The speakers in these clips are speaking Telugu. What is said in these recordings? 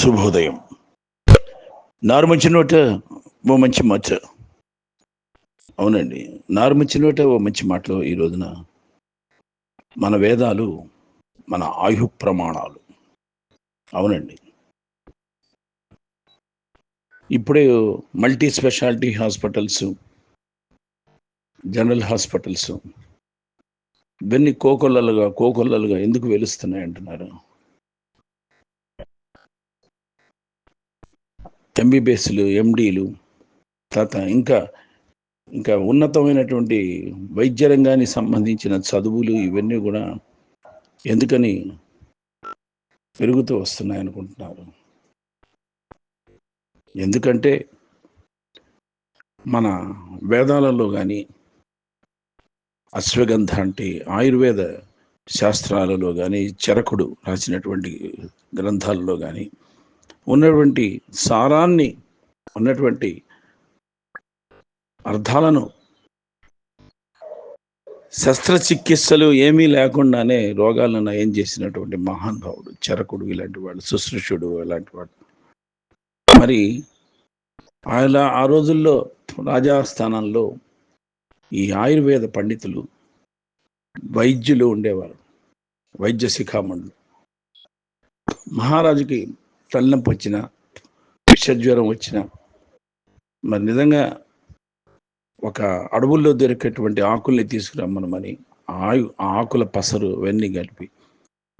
శుభోదయం. నారుమంచి నోట ఓ మంచి మాట. అవునండి. నారుమంచి నోట ఓ మంచి మాటలు ఈ రోజున మన వేదాలు మన ఆయు ప్రమాణాలు. అవునండి. ఇప్పుడే multi speciality hospitals general hospitals ఇవన్నీ కోకొల్లలుగా కోకొల్లలుగా ఎందుకు వెలుస్తున్నాయి అంటున్నారు ఎంబీబీఎస్లు ఎండీలు తర్వాత ఇంకా ఇంకా ఉన్నతమైనటువంటి వైద్య రంగానికి సంబంధించిన చదువులు ఇవన్నీ కూడా ఎందుకని పెరుగుతూ వస్తున్నాయి అనుకుంటున్నారు. ఎందుకంటే మన వేదాలలో కానీ అశ్వగంధ అంటే ఆయుర్వేద శాస్త్రాలలో కానీ చరకుడు రాసినటువంటి గ్రంథాలలో కానీ ఉన్నటువంటి సారాన్ని ఉన్నటువంటి అర్థాలను శస్త్రచికిత్సలు ఏమీ లేకుండానే రోగాలను నయం చేసినటువంటి మహానుభావుడు చరకుడు ఇలాంటి వాడు శుశ్రూషుడు ఇలాంటి వాడు. మరి ఆయన ఆ రోజుల్లో రాజాస్థానంలో ఈ ఆయుర్వేద పండితులు వైద్యులు ఉండేవారు వైద్య శిఖామణులు. మహారాజుకి తలనొప్పి వచ్చిన విషజ్వరం వచ్చిన మరి నిజంగా ఒక అడవుల్లో దొరికేటువంటి ఆకుల్ని తీసుకురమ్మనమని ఆయు ఆ ఆకుల పసరు అవన్నీ కలిపి.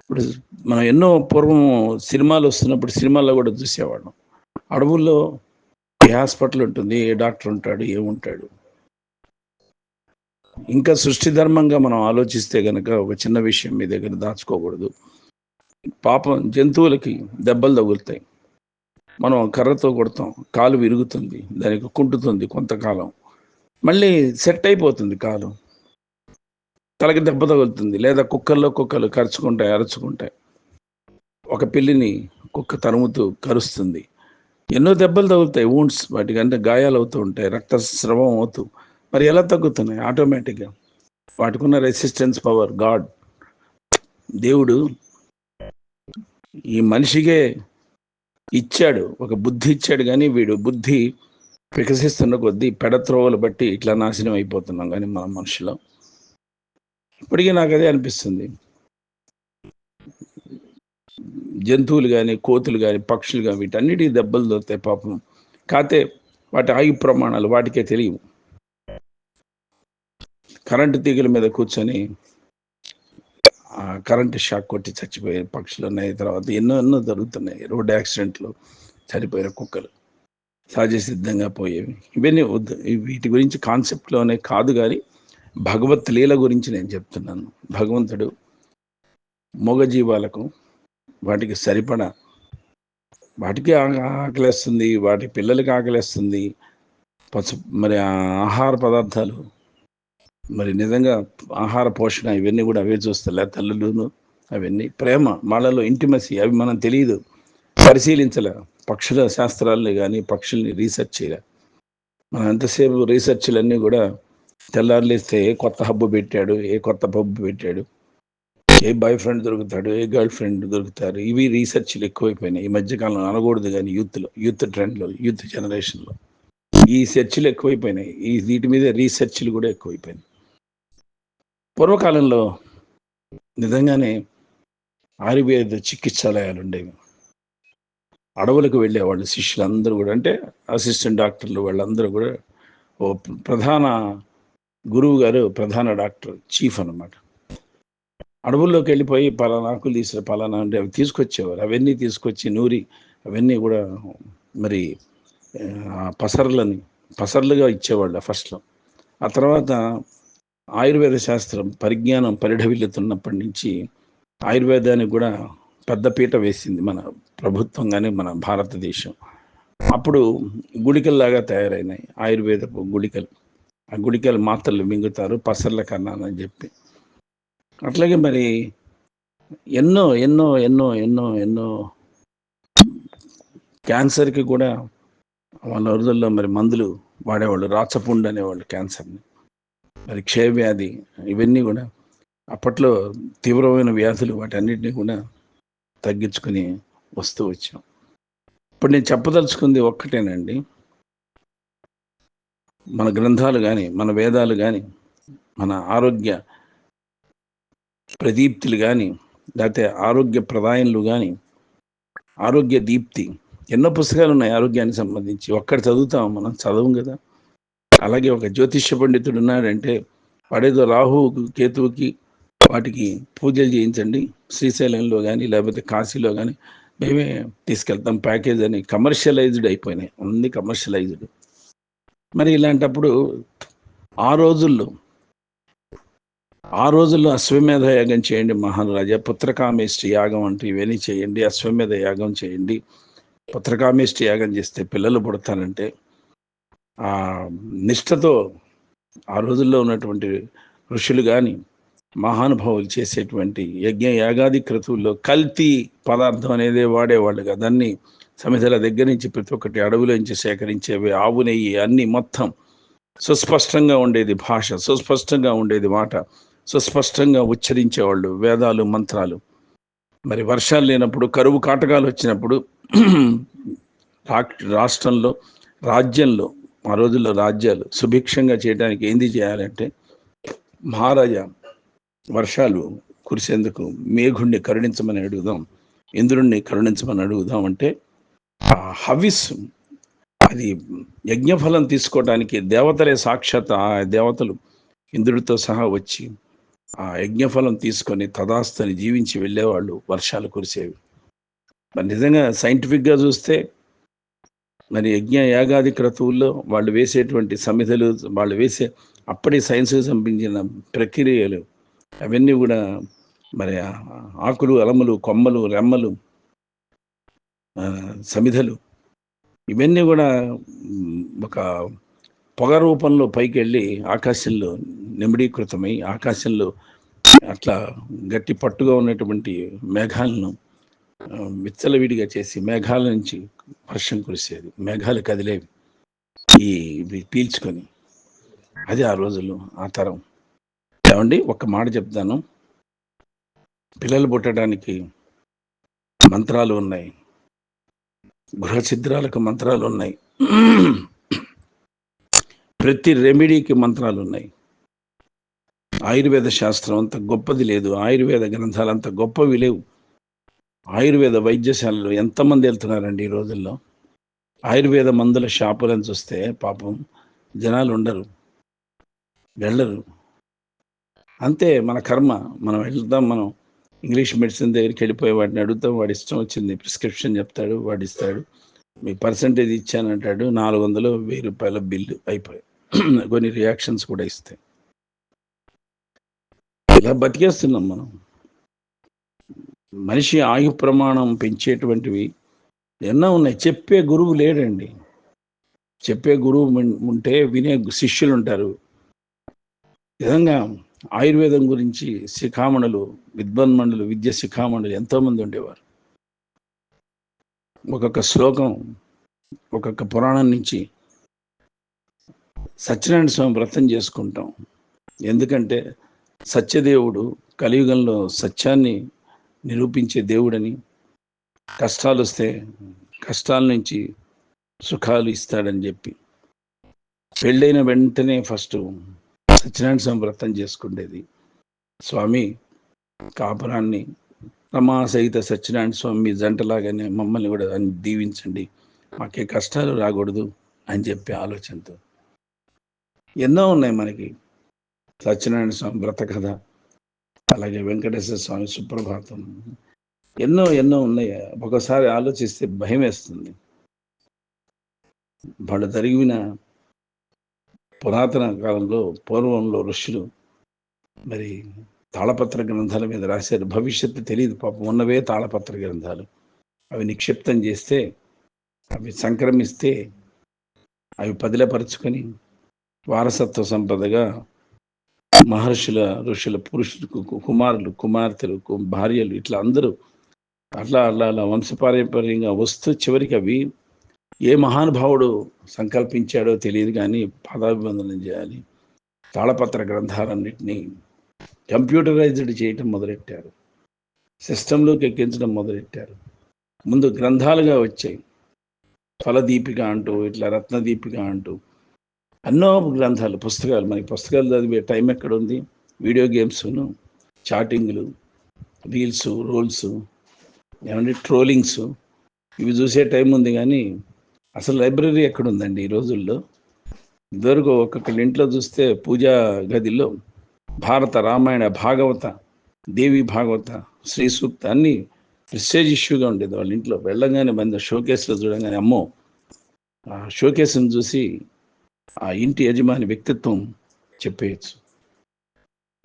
ఇప్పుడు మనం ఎన్నో పూర్వం సినిమాలు వస్తున్నప్పుడు సినిమాల్లో కూడా చూసేవాళ్ళం. అడవుల్లో ఏ హాస్పిటల్ ఉంటుంది ఏ డాక్టర్ ఉంటాడు ఏముంటాడు? ఇంకా సృష్టి ధర్మంగా మనం ఆలోచిస్తే కనుక ఒక చిన్న విషయం మీ దగ్గర దాచుకోకూడదు. పాపం జంతువులకి దెబ్బలు తగులుతాయి. మనం కర్రతో కొడతాం కాలు విరుగుతుంది దానికి కుంటుతుంది కొంతకాలం. మళ్ళీ సెట్ అయిపోతుంది కాలు. తలకి దెబ్బ తగులుతుంది లేదా కుక్కల్లో కుక్కలు కరుచుకుంటాయి అరుచుకుంటాయి. ఒక పిల్లిని కుక్క తరుముతూ కరుస్తుంది. ఎన్నో దెబ్బలు తగులుతాయి వూండ్స్ వాటికంటే గాయాలు అవుతూ ఉంటాయి రక్తస్రవం అవుతూ. మరి ఎలా తగ్గుతున్నాయి? ఆటోమేటిక్గా వాటికున్న రెసిస్టెన్స్ పవర్ గాడ్ దేవుడు ఈ మనిషికే ఇచ్చాడు ఒక బుద్ధి ఇచ్చాడు కానీ వీడు బుద్ధి వికసిస్తున్న కొద్దీ పెడత్రోవలు బట్టి ఇట్లా నాశనం అయిపోతున్నాం కానీ మన మనుషులు. ఇప్పటికీ నాకు అదే అనిపిస్తుంది. జంతువులు కానీ కోతులు కానీ పక్షులు కానీ వీటన్నిటికీ దెబ్బలు దొరుకుతాయి పాపం. కాతే వాటి ఆయు ప్రమాణాలు వాటికే తెలియవు. కరెంటు తీగల మీద కూర్చొని కరెంటు షాక్ కొట్టి చచ్చిపోయే పక్షులు ఉన్నాయి. తర్వాత ఎన్నో ఎన్నో జరుగుతున్నాయి. రోడ్డు యాక్సిడెంట్లు చనిపోయిన కుక్కలు సహజ సిద్ధంగా పోయేవి. ఇవన్నీ వద్దు. వీటి గురించి కాన్సెప్ట్లోనే కాదు కానీ భగవత్ లీల గురించి నేను చెప్తున్నాను. భగవంతుడు మూగజీవాలకు వాటికి సరిపడా వాటికి ఆకలేస్తుంది వాటి పిల్లలకి ఆకలేస్తుంది పసు మరి ఆహార పదార్థాలు మరి నిజంగా ఆహార పోషణ ఇవన్నీ కూడా అవే చూస్తలే తల్లులను అవన్నీ. ప్రేమ వాళ్ళలో ఇంటిమసీ అవి మనం తెలియదు. పరిశీలించలే. పక్షుల శాస్త్రాలని కానీ పక్షుల్ని రీసెర్చ్ చేయలే. మనం ఎంతసేపు రీసెర్చ్లన్నీ కూడా తెల్లారులేస్తే ఏ కొత్త హబ్బు పెట్టాడు ఏ కొత్త పబ్బు పెట్టాడు ఏ బాయ్ ఫ్రెండ్ దొరుకుతాడు ఏ గర్ల్ ఫ్రెండ్ దొరుకుతారు ఇవి రీసెర్చ్లు ఎక్కువైపోయినాయి. ఈ మధ్యకాలంలో అనకూడదు కానీ యూత్లో యూత్ ట్రెండ్లో యూత్ జనరేషన్లో ఈ సెర్చ్లు ఎక్కువైపోయినాయి. ఈ వీటి మీద రీసెర్చ్లు కూడా ఎక్కువైపోయినాయి. పూర్వకాలంలో నిజంగానే ఆయుర్వేద చికిత్సాలయాలు ఉండేవి. అడవులకు వెళ్ళేవాళ్ళు శిష్యులందరూ కూడా అంటే అసిస్టెంట్ డాక్టర్లు వాళ్ళందరూ కూడా ఓ ప్రధాన గురువు గారు ప్రధాన డాక్టర్ చీఫ్ అనమాట అడవుల్లోకి వెళ్ళిపోయి పలానా ఆకులు తీసిన పలానా అంటే అవి తీసుకొచ్చేవారు. అవన్నీ తీసుకొచ్చి నూరి అవన్నీ కూడా మరి పసర్లని పసర్లుగా ఇచ్చేవాళ్ళు ఫస్ట్లో. ఆ తర్వాత ఆయుర్వేద శాస్త్రం పరిజ్ఞానం పరిఢవిల్లుతున్నప్పటి నుంచి ఆయుర్వేదానికి కూడా పెద్దపీట వేసింది మన ప్రభుత్వం కానీ మన భారతదేశం. అప్పుడు గుళికల్లాగా తయారైనాయి ఆయుర్వేదపు గుళికలు. ఆ గుళికలు మాత్రలు మింగుతారు పసర్ల కన్నా అని చెప్పి. అట్లాగే మరి ఎన్నో ఎన్నో ఎన్నో ఎన్నో ఎన్నో క్యాన్సర్కి కూడా వాళ్ళ రోజుల్లో మరి మందులు వాడేవాళ్ళు. రాచపుండు అనేవాళ్ళు క్యాన్సర్ని. మరి క్షయవ్యాధి ఇవన్నీ కూడా అప్పట్లో తీవ్రమైన వ్యాధులు వాటన్నిటిని కూడా తగ్గించుకొని వస్తూ వచ్చాం. ఇప్పుడు నేను చెప్పదలుచుకుంది ఒక్కటేనండి. మన గ్రంథాలు కానీ మన వేదాలు కానీ మన ఆరోగ్య ప్రదీప్తులు కానీ లేకపోతే ఆరోగ్య ప్రదాయంలు కానీ ఆరోగ్య దీప్తి ఎన్నో పుస్తకాలు ఉన్నాయి ఆరోగ్యానికి సంబంధించి. ఒక్కటి చదువుతాం మనం చదవం కదా. అలాగే ఒక జ్యోతిష్య పండితుడు ఉన్నాడంటే వాడేదో రాహువుకు కేతువుకి వాటికి పూజలు చేయించండి శ్రీశైలంలో కానీ లేకపోతే కాశీలో కానీ మేమే తీసుకెళ్తాం ప్యాకేజ్ అని. కమర్షియలైజ్డ్ అయిపోయినాయి ఉంది కమర్షియలైజ్డ్. మరి ఇలాంటప్పుడు ఆ రోజుల్లో ఆ రోజుల్లో అశ్వమేధ యాగం చేయండి మహారాజా. పుత్రకామేష్టి యాగం అంటే ఇవన్నీ చేయండి అశ్వమేధ యాగం చేయండి. పుత్రకామేష్టి యాగం చేస్తే పిల్లలు పుడతానంటే ఆ నిష్ఠతో ఆ రోజుల్లో ఉన్నటువంటి ఋషులు కానీ మహానుభావులు చేసేటువంటి యజ్ఞ యాగాది క్రతువుల్లో కల్తీ పదార్థం అనేది వాడేవాళ్ళు కదా. సమిధల దగ్గర నుంచి ప్రతి ఒక్కటి అడవిలోంచి నుంచి సేకరించేవి ఆవు నెయ్యి అన్ని మొత్తం సుస్పష్టంగా ఉండేది భాష సుస్పష్టంగా ఉండేది మాట సుస్పష్టంగా ఉచ్చరించేవాళ్ళు వేదాలు మంత్రాలు. మరి వర్షాలు లేనప్పుడు కరువు కాటకాలు వచ్చినప్పుడు రాష్ట్రంలో రాజ్యంలో ఆ రోజుల్లో రాజ్యాలు సుభిక్షంగా చేయడానికి ఏంది చేయాలంటే మహారాజా వర్షాలు కురిసేందుకు మేఘుణ్ణి కరుణించమని అడుగుదాం ఇంద్రుణ్ణి కరుణించమని అడుగుదాం అంటే ఆ హవిస్ అది యజ్ఞఫలం తీసుకోవడానికి దేవతలే సాక్షాత్ ఆ దేవతలు ఇంద్రుడితో సహా వచ్చి ఆ యజ్ఞఫలం తీసుకొని తదాస్తని జీవించి వెళ్ళేవాళ్ళు వర్షాలు కురిసేవి. మరి నిజంగా సైంటిఫిక్గా చూస్తే మరి యజ్ఞ యాగాది క్రతువుల్లో వాళ్ళు వేసేటువంటి సమిధలు వాళ్ళు వేసే అప్పటి సైన్స్కి సంబంధించిన ప్రక్రియలు అవన్నీ కూడా మరి ఆకులు అలములు కొమ్మలు రెమ్మలు సమిధలు ఇవన్నీ కూడా ఒక పొగ రూపంలో పైకి వెళ్ళి ఆకాశంలో నిమిడీకృతమై ఆకాశంలో అట్లా గట్టి పట్టుగా ఉన్నటువంటి మేఘాలను విచ్చలవిడిగా చేసి మేఘాల నుంచి వర్షం కురిసేది. మేఘాలు కదిలేవి. ఈ ఇవి పీల్చుకొని. అది ఆ రోజులు ఆ తరం. ఏమండి? ఒక మాట చెప్తాను. పిల్లలు పుట్టడానికి మంత్రాలు ఉన్నాయి. గృహ ఛిద్రాలకు మంత్రాలు ఉన్నాయి. ప్రతి రెమెడీకి మంత్రాలు ఉన్నాయి. ఆయుర్వేద శాస్త్రం అంత గొప్పది లేదు. ఆయుర్వేద గ్రంథాలు అంత గొప్పవి లేవు. ఆయుర్వేద వైద్యశాలలు ఎంతమంది వెళ్తున్నారండి ఈ రోజుల్లో? ఆయుర్వేద మందుల షాపులను చూస్తే పాపం జనాలు ఉండరు. వెళ్ళరు. అంతే మన కర్మ. మనం వెళ్తాం మనం ఇంగ్లీష్ మెడిసిన్ దగ్గరికి వెళ్ళిపోయి వాడిని అడుగుతాం వాడి ఇష్టం వచ్చింది ప్రిస్క్రిప్షన్ చెప్తాడు వాడు ఇస్తాడు. మీ పర్సంటేజ్ ఇచ్చానంటాడు నాలుగు వందలు వెయ్యి రూపాయల బిల్లు అయిపోయి కొన్ని రియాక్షన్స్ కూడా ఇస్తాయి ఇలా బతికేస్తున్నాం మనం. మనిషి ఆయు ప్రమాణం పెంచేటువంటివి ఎన్నో ఉన్నాయి. చెప్పే గురువు లేడండి. చెప్పే గురువు ఉంటే వినే శిష్యులు ఉంటారు విధంగా ఆయుర్వేదం గురించి శిఖామణులు విద్వన్మండలు విద్య శిఖామణులు ఎంతోమంది ఉండేవారు. ఒక్కొక్క శ్లోకం ఒక్కొక్క పురాణం నుంచి సత్యనారాయణ స్వామి వ్రతం చేసుకుంటాం. ఎందుకంటే సత్యదేవుడు కలియుగంలో సత్యాన్ని నిరూపించే దేవుడని. కష్టాలు వస్తే కష్టాల నుంచి సుఖాలు ఇస్తాడని చెప్పి. పెళ్ళైన వెంటనే ఫస్ట్ సత్యనారాయణ స్వామి వ్రతం చేసుకుండేది. స్వామి కాపురాన్ని రమా సహిత సత్యనారాయణ స్వామి జంటలాగానే మమ్మల్ని కూడా దీవించండి. మాకే కష్టాలు రాకూడదు అని చెప్పి ఆలోచనతో. ఎన్నో ఉన్నాయి మనకి. సత్యనారాయణ స్వామి వ్రత కథ. అలాగే వెంకటేశ్వర స్వామి సుప్రభాతం. ఎన్నో ఎన్నో ఉన్నాయి. ఒకసారి ఆలోచిస్తే భయం వేస్తుంది. వాళ్ళు జరిగిన పురాతన కాలంలో పూర్వంలో ఋషులు మరి తాళపత్ర గ్రంథాల మీద రాశారు. భవిష్యత్తు తెలియదు పాపం. ఉన్నవే తాళపత్ర గ్రంథాలు. అవి నిక్షిప్తం చేస్తే అవి సంక్రమిస్తే అవి పదిలపరుచుకొని వారసత్వ సంపదగా మహర్షుల ఋషుల పురుషులు కుమారులు కుమార్తెలు భార్యలు ఇట్లా అందరూ అట్లా అట్లా అలా వంశపారంపర్యంగా వస్తూ చివరికి అవి ఏ మహానుభావుడు సంకల్పించాడో తెలియదు కానీ పాదాభివందనం చేయాలి. తాళపత్ర గ్రంథాలన్నింటినీ కంప్యూటరైజ్డ్ చేయటం మొదలెట్టారు. సిస్టంలోకి ఎక్కించడం మొదలెట్టారు. ముందు గ్రంథాలుగా వచ్చాయి. ఫలదీపిక అంటూ ఇట్లా రత్నదీపిక అంటూ ఎన్నో గ్రంథాలు పుస్తకాలు. మనకి పుస్తకాలు చదివే టైం ఎక్కడ ఉంది వీడియో గేమ్స్ను చాటింగ్లు రీల్స్ రోల్స్ ఏమంటే ట్రోలింగ్స్. ఇవి చూసే టైం ఉంది కానీ అసలు లైబ్రరీ ఎక్కడ ఉందండి ఈ రోజుల్లో? ఇదివరకు ఒక్కొక్కళ్ళ ఇంట్లో చూస్తే పూజా గదిలో భారత రామాయణ భాగవత దేవి భాగవత శ్రీ సూక్త అన్ని ప్రిస్టేజ్ ఇష్యూగా ఉండేది వాళ్ళ ఇంట్లో. వెళ్ళగానే మంది షోకేస్లో చూడగానే అమ్మో! ఆ షోకేస్ని చూసి ఆ ఇంటి యజమాని వ్యక్తిత్వం చెప్పేయచ్చు.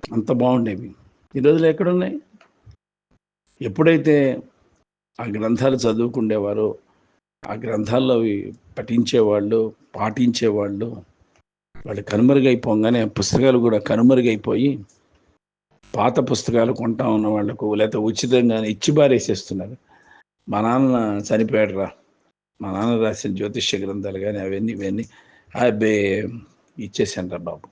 అంత బాగుండేవి. ఈ రోజులు ఎక్కడున్నాయి? ఎప్పుడైతే ఆ గ్రంథాలు చదువుకుండేవారో ఆ గ్రంథాల్లో అవి పఠించేవాళ్ళు పాటించేవాళ్ళు వాళ్ళు కనుమరుగైపోగానే పుస్తకాలు కూడా కనుమరుగైపోయి పాత పుస్తకాలు కొంటా ఉన్న వాళ్ళకు లేకపోతే ఉచితంగా ఇచ్చి బారేసేస్తున్నారు మా నాన్న చనిపోయాడు రా మా నాన్న రాసిన జ్యోతిష్య గ్రంథాలు కానీ అవన్నీ ఇవన్నీ అబ్బే ఇచ్చేసాను రా బాబు.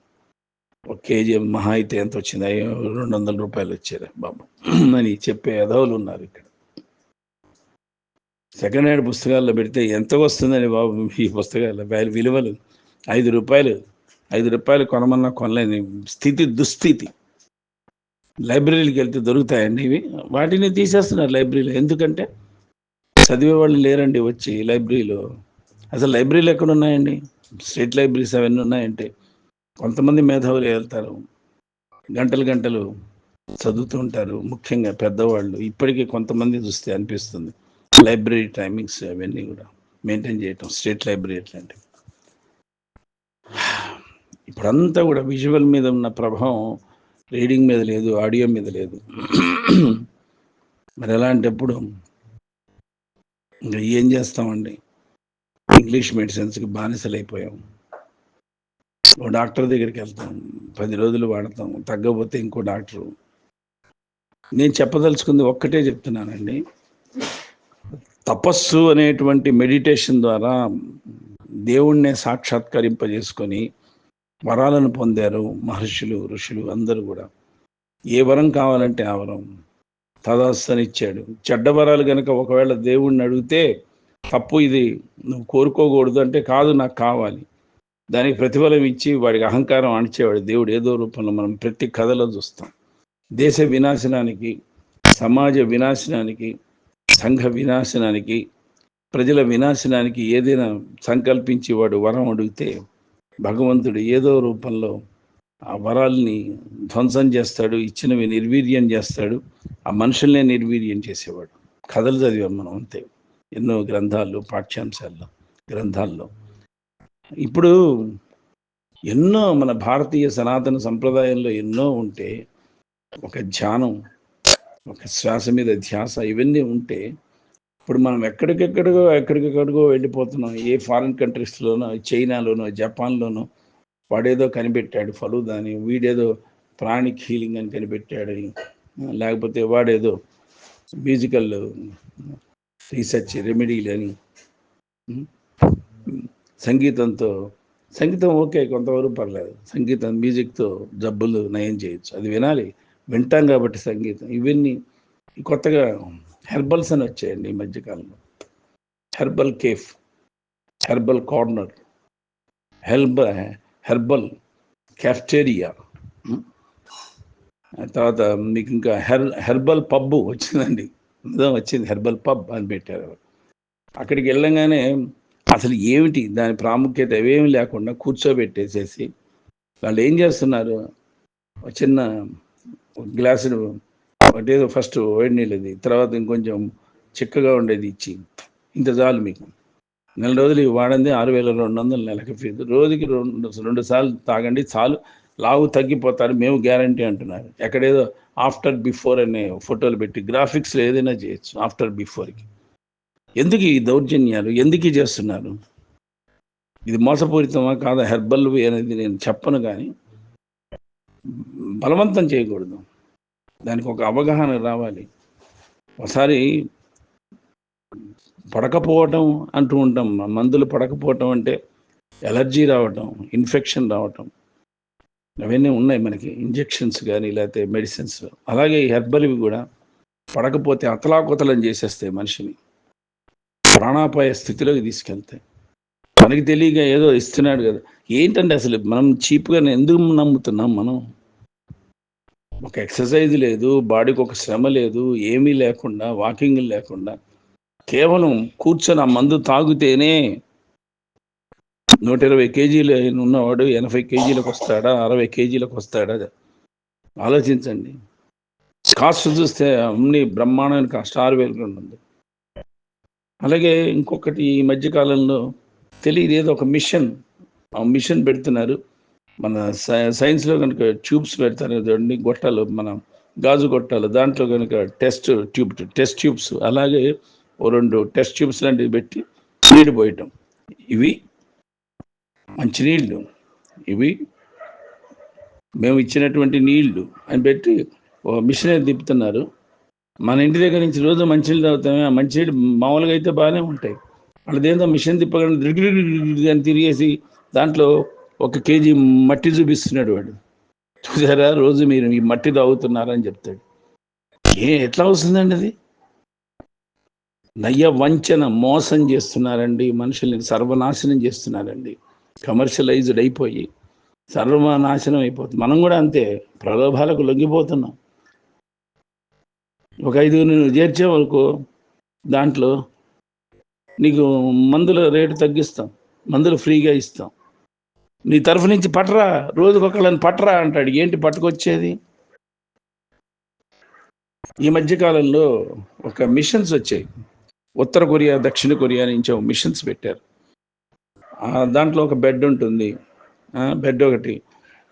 ఒక కేజీ మహా అయితే ఎంత వచ్చింది? అయ్యో రెండు వందల రూపాయలు వచ్చారా బాబు. అని చెప్పే ఎదవులు ఉన్నారు ఇక్కడ. సెకండ్ హ్యాండ్ పుస్తకాల్లో పెడితే ఎంత వస్తుందని బాబు ఈ పుస్తకాల వాల్యూ విలువలు ఐదు రూపాయలు. ఐదు రూపాయలు కొనమన్నా కొనలేని స్థితి దుస్థితి. లైబ్రరీకి వెళ్తే దొరుకుతాయండి ఇవి. వాటిని తీసేస్తున్నారు లైబ్రరీలో. ఎందుకంటే చదివే వాళ్ళు లేరండి వచ్చి లైబ్రరీలో. అసలు లైబ్రరీలు ఎక్కడ ఉన్నాయండి? స్టేట్ లైబ్రరీస్ అవన్నీ ఉన్నాయంటే కొంతమంది మేధావులు వెళ్తారు. గంటలు గంటలు చదువుతూ ఉంటారు. ముఖ్యంగా పెద్దవాళ్ళు. ఇప్పటికీ కొంతమంది చూస్తే అనిపిస్తుంది. లైబ్రరీ టైమింగ్స్ అవన్నీ కూడా మెయింటైన్ చేయటం స్టేట్ లైబ్రరీ అట్లాంటివి. ఇప్పుడంతా కూడా విజువల్ మీద ఉన్న ప్రభావం రీడింగ్ మీద లేదు ఆడియో మీద లేదు. మరి అలాంటప్పుడు ఇంకా ఏం చేస్తామండి? ఇంగ్లీష్ మెడిసిన్స్కి బానిసలైపోయాం. ఓ డాక్టర్ దగ్గరికి వెళ్తాం. పది రోజులు వాడతాం. తగ్గకపోతే ఇంకో డాక్టరు. నేను చెప్పదలుచుకుంది ఒక్కటే చెప్తున్నానండి. తపస్సు అనేటువంటి మెడిటేషన్ ద్వారా దేవుణ్ణే సాక్షాత్కరింపజేసుకొని వరాలను పొందారు మహర్షులు ఋషులు అందరూ కూడా. ఏ వరం కావాలంటే ఆ వరం. తదాస్తనిచ్చాడు చెడ్డ వరాలు కనుక ఒకవేళ దేవుణ్ణి అడిగితే తప్పు ఇది. నువ్వు కోరుకోకూడదు అంటే కాదు నాకు కావాలి. దానికి ప్రతిఫలం ఇచ్చి వాడికి అహంకారం అణిచేవాడు దేవుడు. ఏదో రూపంలో మనం ప్రతి కథలో చూస్తాం. దేశ వినాశనానికి సమాజ వినాశనానికి సంఘ వినాశనానికి ప్రజల వినాశనానికి ఏదైనా సంకల్పించి వాడు వరం అడిగితే భగవంతుడు ఏదో రూపంలో ఆ వరాల్ని ధ్వంసం చేస్తాడు ఇచ్చినవి నిర్వీర్యం చేస్తాడు. ఆ మనుషుల్నే నిర్వీర్యం చేసేవాడు. కథలు చదివాం మనం అంతే. ఎన్నో గ్రంథాలు పాఠ్యాంశాల్లో గ్రంథాల్లో. ఇప్పుడు ఎన్నో మన భారతీయ సనాతన సంప్రదాయంలో ఎన్నో ఉంటే ఒక ధ్యానం ఒక శ్వాస మీద ధ్యాస ఇవన్నీ ఉంటే ఇప్పుడు మనం ఎక్కడికెక్కడికో ఎక్కడికెక్కడికో వెళ్ళిపోతున్నాం. ఏ ఫారిన్ కంట్రీస్లోనో చైనాలోనో జపాన్లోనో వాడేదో కనిపెట్టాడు ఫలుదాని వీడేదో ప్రాణిక్ హీలింగ్ అని కనిపెట్టాడు. లేకపోతే వాడేదో మ్యూజికల్ రీసెర్చ్ రెమెడీలు అని సంగీతంతో సంగీతం ఓకే కొంతవరకు పర్లేదు. సంగీతం మ్యూజిక్తో జబ్బులు నయం చేయొచ్చు. అది వినాలి. వింటాం కాబట్టి సంగీతం. ఇవన్నీ కొత్తగా హెర్బల్స్ అని వచ్చాయండి ఈ మధ్యకాలంలో. హెర్బల్ కేఫ్ హెర్బల్ కార్నర్ హెల్బ హెర్బల్ క్యాఫ్టేరియా తర్వాత మీకు ఇంకా హెర్ హెర్బల్ పబ్ వచ్చిందండి. వచ్చింది. హెర్బల్ పబ్ అని పెట్టారు అక్కడికి వెళ్ళంగానే అసలు ఏమిటి దాని ప్రాముఖ్యత ఏమీ లేకుండా కూర్చోబెట్టేసేసి వాళ్ళు ఏం చేస్తున్నారు? చిన్న గ్లాసు ఒకటేదో ఫస్ట్ వేడి నీళ్ళది తర్వాత ఇంకొంచెం చిక్కగా ఉండేది ఇచ్చి ఇంత చాలు మీకు. నెల రోజులు ఇవి వాడండి ఆరు వేల రెండు వందల నెలకి ఫీజు. రోజుకి రెండు రెండు సార్లు తాగండి చాలు. లావు తగ్గిపోతారు మేము గ్యారంటీ అంటున్నారు. ఎక్కడేదో ఆఫ్టర్ బిఫోర్ అనే ఫోటోలు పెట్టి గ్రాఫిక్స్లో ఏదైనా చేయొచ్చు ఆఫ్టర్ బిఫోర్కి. ఎందుకు ఈ దౌర్జన్యాలు? ఎందుకు చేస్తున్నారు? ఇది మోసపూరితమా కాదా? హెర్బల్ అనేది నేను చెప్పను కానీ బలవంతం చేయకూడదు. దానికి ఒక అవగాహన రావాలి. ఒకసారి పడకపోవటం అంటూ ఉంటాం. మందులు పడకపోవటం అంటే ఎలర్జీ రావటం ఇన్ఫెక్షన్ రావటం. అవన్నీ ఉన్నాయి మనకి ఇంజెక్షన్స్ కానీ లేకపోతే మెడిసిన్స్. అలాగే ఈ హెర్బల్వి కూడా పడకపోతే అతలాకుతలం చేసేస్తాయి మనిషిని. ప్రాణాపాయ స్థితిలోకి తీసుకెళ్తాయి. మనకి తెలియక ఏదో ఇస్తున్నాడు కదా. ఏంటంటే అసలు మనం చీప్గా ఎందుకు నమ్ముతున్నాం మనం? ఒక ఎక్సర్సైజ్ లేదు బాడీకి ఒక శ్రమ లేదు ఏమీ లేకుండా వాకింగ్ లేకుండా కేవలం కూర్చొని ఆ మందు తాగితేనే నూట ఇరవై కేజీలు ఉన్నవాడు ఎనభై కేజీలకు వస్తాడా అరవై కేజీలకు వస్తాడా? ఆలోచించండి. కాస్ట్ చూస్తే అన్ని బ్రహ్మాండమైన కాస్ట్ ఆరు వేలు ఉంటుంది అలాగే ఇంకొకటి ఈ మధ్యకాలంలో తెలియదు ఏదో ఒక మిషన్ ఆ మిషన్ పెడుతున్నారు. మన సైన్స్లో కనుక ట్యూబ్స్ పెడతారు చూడండి గొట్టాలు మన గాజు గొట్టాలు దాంట్లో కనుక టెస్ట్ ట్యూబ్ టెస్ట్ ట్యూబ్స్ అలాగే ఓ రెండు టెస్ట్ ట్యూబ్స్ లాంటివి పెట్టి నీళ్ళు పోయటం. ఇవి మంచినీళ్ళు. ఇవి మేము ఇచ్చినటువంటి నీళ్ళు అని పెట్టి ఓ మిషన్ తిప్పుతున్నారు. మన ఇంటి దగ్గర నుంచి రోజు మంచినీళ్ళు తాగుతామే. ఆ మంచినీళ్ళు మామూలుగా అయితే బాగానే ఉంటాయి. వాళ్ళదేందో మిషన్ తిప్పగానే దిరిగిరి అని తిరిగేసి దాంట్లో ఒక కేజీ మట్టి చూపిస్తున్నాడు వాడు. చూసారా? రోజు మీరు ఈ మట్టి తాగుతున్నారని చెప్తాడు. ఏ ఎట్లా వస్తుందండి అది? నయ్య వంచన మోసం చేస్తున్నారండి మనుషుల్ని సర్వనాశనం చేస్తున్నారండి. కమర్షియలైజ్డ్ అయిపోయి సర్వనాశనం అయిపోతుంది. మనం కూడా అంతే ప్రలోభాలకు లొంగిపోతున్నాం. ఒక ఐదుగురు నువ్వు చేర్చే దాంట్లో నీకు మందుల రేటు తగ్గిస్తాం మందులు ఫ్రీగా ఇస్తాం. నీ తరఫు నుంచి పట్టరా రోజుకొకళ్ళని ఒకళ్ళని పట్టరా అంటాడు. ఏంటి పట్టుకొచ్చేది? ఈ మధ్యకాలంలో ఒక మిషన్స్ వచ్చాయి. ఉత్తర కొరియా దక్షిణ కొరియా నుంచి మిషన్స్ పెట్టారు. దాంట్లో ఒక బెడ్ ఉంటుంది. బెడ్ ఒకటి.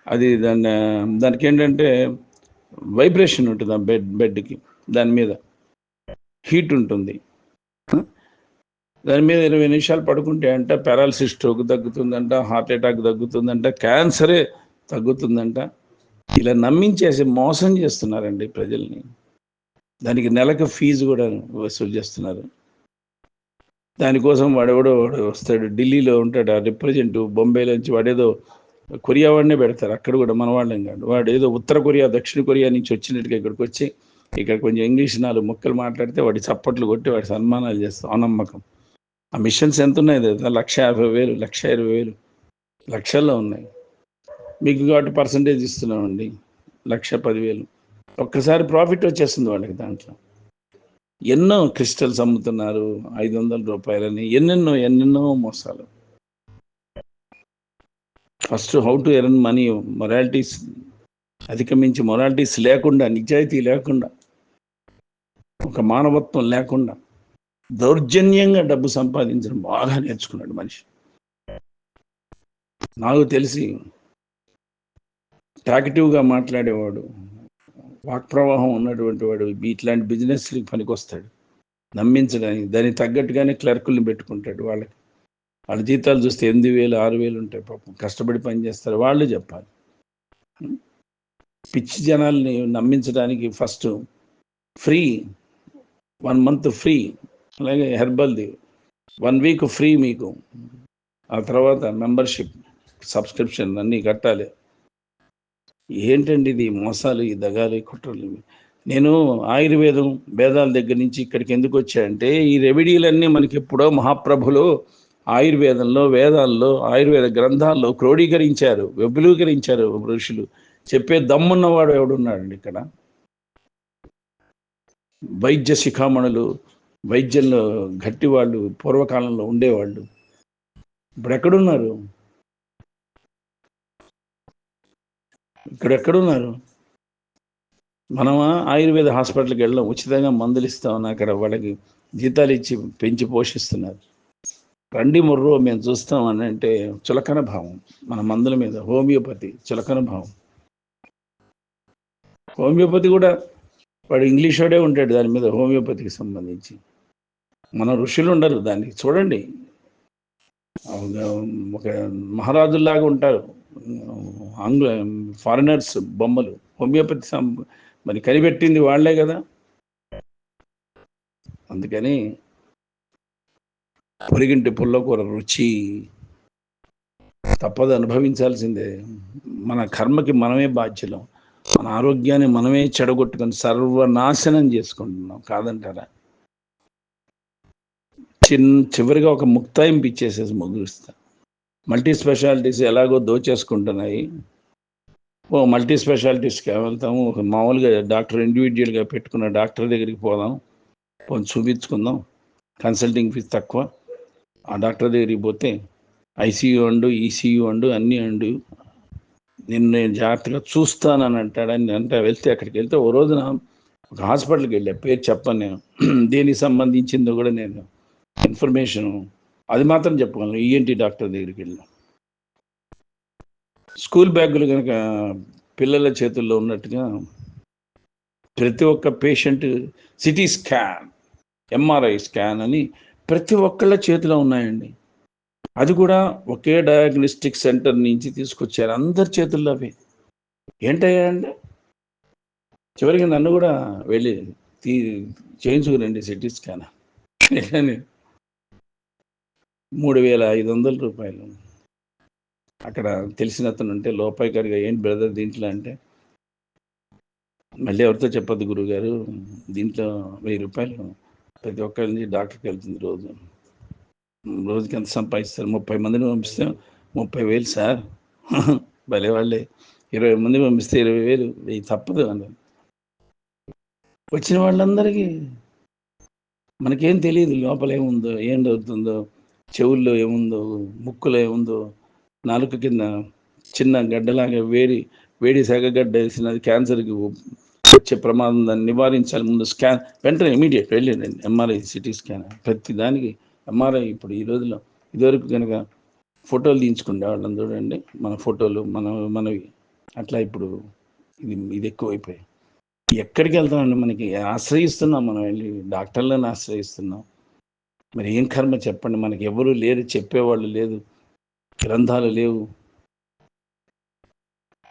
అది దాన్ని దానికి ఏంటంటే వైబ్రేషన్ ఉంటుంది ఆ బెడ్ బెడ్కి. దాని మీద హీట్ ఉంటుంది. దాని మీద ఇరవై నిమిషాలు పడుకుంటే అంట పారాలసిస్ స్ట్రోక్ తగ్గుతుందంట హార్ట్ అటాక్ తగ్గుతుందంట క్యాన్సరే తగ్గుతుందంట. ఇలా నమ్మించేసి మోసం చేస్తున్నారండి ప్రజల్ని. దానికి నెలకు ఫీజు కూడా వసూలు చేస్తున్నారు. దానికోసం వాడెవడో వాడు వస్తాడు. ఢిల్లీలో ఉంటాడు ఆ రిప్రజెంట్ బొంబాయిలో నుంచి వాడేదో కొరియా వాడినే పెడతారు. అక్కడ కూడా మన వాళ్ళం కాదు. వాడు ఏదో ఉత్తర కొరియా దక్షిణ కొరియా నుంచి వచ్చినట్టుగా ఇక్కడికి వచ్చి ఇక్కడ కొంచెం ఇంగ్లీష్ నాలుగు ముక్కలు మాట్లాడితే వాడి చప్పట్లు కొట్టి వాడి సన్మానాలు చేస్తాం. అనమ్మకం. ఆ మిషన్స్ ఎంత ఉన్నాయి లక్ష యాభై వేలు లక్ష ఇరవై వేలు. లక్షల్లో ఉన్నాయి. మీకు కాబట్టి పర్సంటేజ్ ఇస్తున్నామండి. లక్ష పదివేలు. ఒక్కసారి ప్రాఫిట్ వచ్చేస్తుంది వాళ్ళకి దాంట్లో. ఎన్నో క్రిస్టల్స్ అమ్ముతున్నారు. ఐదు వందల రూపాయలని. ఎన్నెన్నో ఎన్నెన్నో మోసాలు. First how to earn money moralities అధిగమించి మొరాలిటీస్ లేకుండా నిజాయితీ లేకుండా ఒక మానవత్వం లేకుండా దౌర్జన్యంగా డబ్బు సంపాదించడం బాగా నేర్చుకున్నాడు మనిషి. నాకు తెలిసి టాకిటివ్గా మాట్లాడేవాడు వాక్ ప్రవాహం ఉన్నటువంటి వాడు ఇట్లాంటి బిజినెస్లకి పనికొస్తాడు. నమ్మించడానికి దానికి తగ్గట్టుగానే క్లర్కుల్ని పెట్టుకుంటాడు వాళ్ళకి. వాళ్ళ జీతాలు చూస్తే ఎనిమిది వేలు ఆరు వేలు ఉంటాయి పాపం. కష్టపడి పని చేస్తారు. వాళ్ళు చెప్పాలి. పిచ్చి జనాల్ని నమ్మించడానికి first free one month free అలాగే హెర్బల్ది వన్ వీక్ ఫ్రీ మీకు. ఆ తర్వాత మెంబర్షిప్ సబ్స్క్రిప్షన్ అన్నీ కట్టాలి. ఏంటండి ఇది? మోసాలు ఈ దగాలు కుట్రలు. నేను ఆయుర్వేదం వేదాల దగ్గర నుంచి ఇక్కడికి ఎందుకు వచ్చాయంటే ఈ రెమెడీలన్నీ మనకి ఎప్పుడో మహాప్రభులు ఆయుర్వేదంలో వేదాల్లో ఆయుర్వేద గ్రంథాల్లో క్రోడీకరించారు విపులీకరించారు ఋషులు. చెప్పే దమ్మున్నవాడు ఎవడున్నాడండి ఇక్కడ? వైద్య శిఖామణులు వైద్యంలో గట్టి వాళ్ళు పూర్వకాలంలో ఉండేవాళ్ళు. ఇప్పుడు ఎక్కడున్నారు? ఇక్కడ ఎక్కడున్నారు మనమా ఆయుర్వేద హాస్పిటల్కి వెళ్ళడం ఉచితంగా మందులు ఇస్తామని అక్కడ వాళ్ళకి జీతాలు ఇచ్చి పెంచి పోషిస్తున్నారు. రండి ముర్రో మేము చూస్తామని అంటే చులకన భావం. మన మందుల మీద హోమియోపతి చులకన భావం. హోమియోపతి కూడా వాడు ఇంగ్లీష్ వాడే ఉంటాడు దాని మీద హోమియోపతికి సంబంధించి. మన ఋషులు ఉండరు దానికి చూడండి. ఒక మహారాజుల్లాగా ఉంటారు. ఆంగ్ల ఫారినర్స్ బొమ్మలు హోమియోపతి మరి కనిపెట్టింది వాళ్ళే కదా. అందుకని పొరిగింటి పుల్లకూర రుచి తప్పదు అనుభవించాల్సిందే. మన కర్మకి మనమే బాధ్యులం మన ఆరోగ్యాన్ని మనమే చెడగొట్టుకొని సర్వనాశనం చేసుకుంటున్నాం కాదంటారా? చిన్న చివరిగా ఒక ముక్తాయింపు ఇచ్చేసేసి ముగిస్తా మల్టీ స్పెషాలిటీస్ ఎలాగో దోచేసుకుంటున్నాయి. ఓ మల్టీ స్పెషాలిటీస్కి వెళ్తాము. ఒక మామూలుగా డాక్టర్ ఇండివిజువల్గా పెట్టుకున్న డాక్టర్ దగ్గరికి పోదాం. కొంచెం చూపించుకుందాం. కన్సల్టింగ్ ఫీజు తక్కువ. ఆ డాక్టర్ దగ్గరికి పోతే ఐసీయూ అండు ఈసీయూ అండు అన్నీ అండు. నిన్ను నేను జాగ్రత్తగా చూస్తానని అంటాడని అంటే వెళ్తే అక్కడికి వెళ్తే ఓ రోజున ఒక హాస్పిటల్కి వెళ్ళా. పేరు చెప్పను నేను. దేనికి సంబంధించిందో కూడా నేను ఇన్ఫర్మేషన్ అది మాత్రం చెప్పగలను ఈఎన్టీ డాక్టర్ దగ్గరికి వెళ్ళిన. స్కూల్ బ్యాగులు కనుక పిల్లల చేతుల్లో ఉన్నట్టుగా ప్రతి ఒక్క patient CT scan MRI scan అని ప్రతి ఒక్కళ్ళ చేతిలో ఉన్నాయండి. అది కూడా ఒకే డయాగ్నోస్టిక్ సెంటర్ నుంచి తీసుకొచ్చారు. అందరి చేతుల్లో అవి. ఏంటయ్యా అంటే చివరికి నన్ను కూడా వెళ్ళి తీ చేయించుకురండి సిటీ స్కాన్. అని మూడు వేల ఐదు వందల రూపాయలు. అక్కడ తెలిసిన అతను ఉంటే లోపాయి గారిగా ఏంటి బ్రదర్ దీంట్లో అంటే మళ్ళీ ఎవరితో చెప్పద్దు గురుగారు దీంట్లో వెయ్యి రూపాయలు ప్రతి ఒక్కరి డాక్టర్కి వెళ్తుంది రోజు. రోజుకి ఎంత సంపాదిస్తారు? ముప్పై మందిని పంపిస్తే ముప్పై వేలు సార్. భలే వాళ్ళే ఇరవై మంది పంపిస్తే ఇరవై వేలు. వెయ్యి తప్పదు అని. వచ్చిన వాళ్ళందరికీ మనకేం తెలియదు లోపల ఏముందో ఏం జరుగుతుందో. చెవుల్లో ఏముందో ముక్కులో ఏముందో నాలుక కింద చిన్న గడ్డలాగా వేడి వేడి వేసినా అది క్యాన్సర్కి వచ్చే ప్రమాదం దాన్ని నివారించాలి. ముందు స్కాన్ వెంటనే ఇమీడియట్ వెళ్ళండి ఎంఆర్ఐ సిటీ స్కాన్ ప్రతి దానికి ఎంఆర్ఐ ఇప్పుడు ఈ రోజుల్లో ఇదివరకు కనుక ఫోటోలు తీయించుకుండే వాళ్ళని చూడండి. మన ఫోటోలు మన మనవి. అట్లా ఇప్పుడు ఇది ఇది ఎక్కువైపోయాయి. ఎక్కడికి వెళ్తామండి మనకి? ఆశ్రయిస్తున్నాం మనం వెళ్ళి. డాక్టర్లను ఆశ్రయిస్తున్నాం. మరి ఏం కర్మ చెప్పండి? మనకి ఎవరూ లేరు చెప్పేవాళ్ళు లేదు గ్రంథాలు లేవు.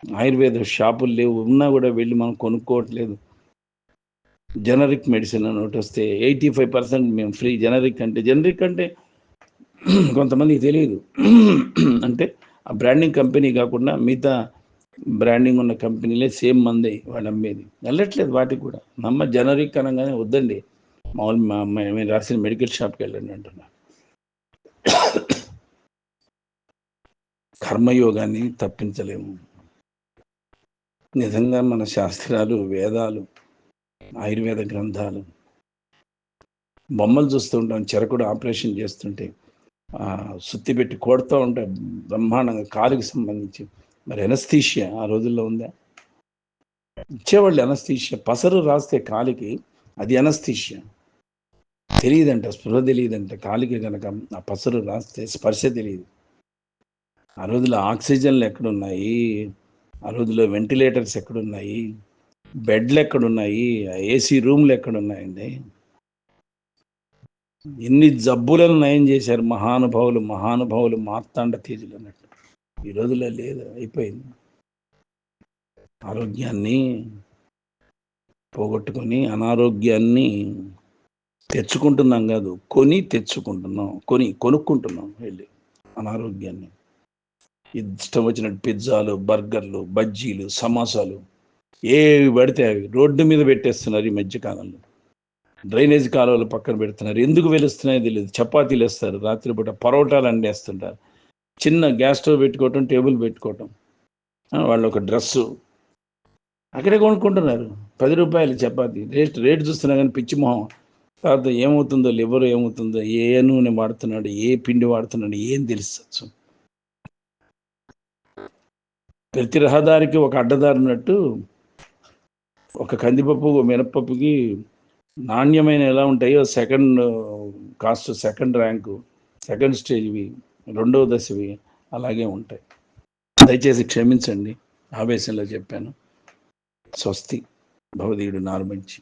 ఆయుర్వేద షాపులు లేవు ఉన్నా కూడా వెళ్ళి మనం కొనుక్కోవట్లేదు. జనరిక్ మెడిసిన్ అని ఒకటి వస్తే ఎయిటీ ఫైవ్ పర్సెంట్ మేము ఫ్రీ. జనరిక్ అంటే జనరిక్ అంటే కొంతమందికి తెలియదు. అంటే ఆ బ్రాండింగ్ కంపెనీ కాకుండా మిగతా బ్రాండింగ్ ఉన్న కంపెనీలే సేమ్ మందే వాళ్ళు అమ్మేది. వెళ్ళట్లేదు వాటికి కూడా. నమ్మ జనరిక్ అనగానే వద్దండి. మామూలు మా అమ్మాయి మేము రాసిన మెడికల్ షాప్కి వెళ్ళండి అంటున్నా. కర్మయోగాన్ని తప్పించలేము. నిజంగా మన శాస్త్రాలు వేదాలు ఆయుర్వేద గ్రంథాలు బొమ్మలు చూస్తూ ఉంటాం చెరకుడు ఆపరేషన్ చేస్తుంటే సుత్తి పెట్టి కొడుతూ ఉంటే బ్రహ్మాండంగా కాలుకి సంబంధించి. మరి ఎనస్థీషియా ఆ రోజుల్లో ఉందా? ఇచ్చేవాళ్ళు ఎనస్థీషియా పసరు రాస్తే కాలికి అది ఎనస్థీషియా తెలియదంట స్పృహ తెలియదంట. కాలికి కనుక ఆ పసరు రాస్తే స్పర్శ తెలియదు. ఆ రోజులో ఆక్సిజన్లు ఎక్కడున్నాయి? ఆ రోజులో వెంటిలేటర్స్ ఎక్కడున్నాయి? బెడ్లు ఎక్కడున్నాయి? ఏసీ రూమ్లు ఎక్కడున్నాయండి? ఎన్ని జబ్బులను నయం చేశారు మహానుభావులు మహానుభావులు మార్తాండ తేజులు అన్నట్టు. ఈ రోజుల్లో లేదు అయిపోయింది. ఆరోగ్యాన్ని పోగొట్టుకొని అనారోగ్యాన్ని తెచ్చుకుంటున్నాం కాదు కొని తెచ్చుకుంటున్నాం కొని కొనుక్కుంటున్నాం వెళ్ళి అనారోగ్యాన్ని. ఇష్టం వచ్చినట్టు పిజ్జాలు బర్గర్లు బజ్జీలు సమోసాలు ఏవి పడితే అవి రోడ్డు మీద పెట్టేస్తున్నారు ఈ మధ్యకాలంలో డ్రైనేజ్ కాలువలు పక్కన పెడుతున్నారు. ఎందుకు వెలుస్తున్నాయో తెలియదు. చపాతీలు వేస్తారు. రాత్రిపూట పరోటాలు అండేస్తుంటారు. చిన్న గ్యాస్ స్టవ్ పెట్టుకోవటం టేబుల్ పెట్టుకోవటం. వాళ్ళు ఒక డ్రెస్సు. అక్కడే కొనుక్కుంటున్నారు. పది రూపాయలు చపాతీ. రేట్ రేటు చూస్తున్నా కానీ పిచ్చి మొహం. తర్వాత ఏమవుతుందో లివర్ ఏమవుతుందో ఏ నూనె వాడుతున్నాడు ఏ పిండి వాడుతున్నాడు ఏం తెలుసు ప్రతి రహదారికి ఒక అడ్డదారి ఉన్నట్టు ఒక కందిపప్పు మినప్పప్పుకి నాణ్యమైన ఎలా ఉంటాయో second cost second rank second స్టేజ్వి రెండవ దశవి అలాగే ఉంటాయి. దయచేసి క్షమించండి ఆవేశంలో చెప్పాను. స్వస్తి భవదీయుడు నార్మించి